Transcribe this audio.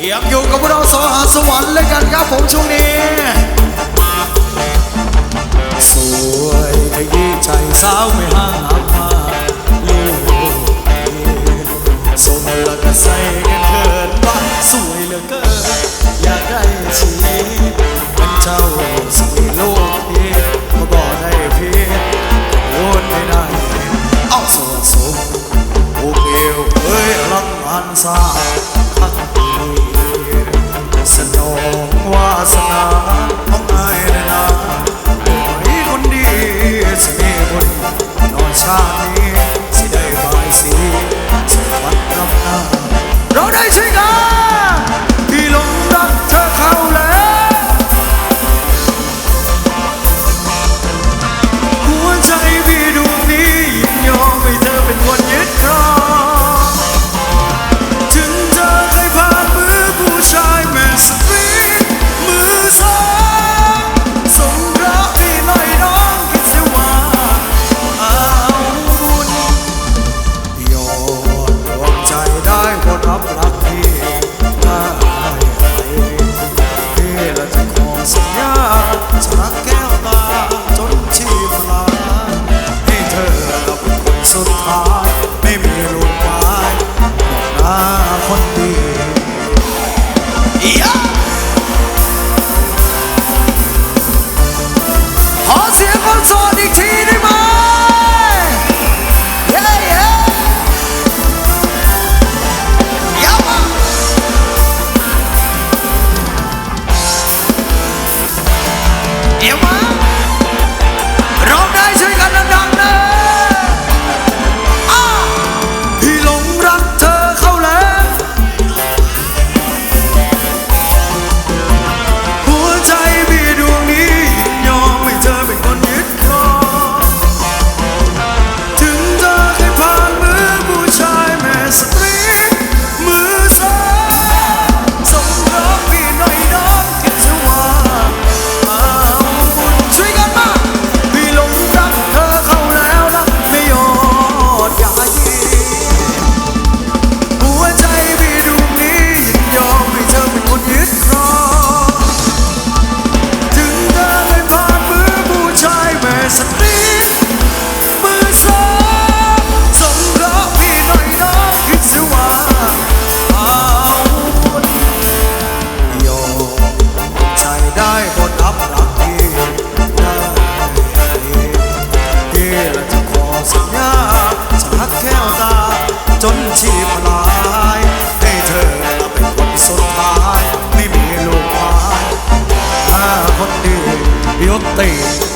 ยังอยู่กับพวกเราสอหาสวรรค์เลยกันครับผมช่วงนี้ สวยขยี้ใจสาวไม่ห่างหักมาลูกสมลักใส่กันเกิดว่าสวยเหลือเกินอยากได้ชีวิตเป็นเจ้าสวยโลกนี้มาบอกได้เพียงโอนไม่ได้ เอาสวนสมโอเคลเอ้ยรังมันซา up in one 对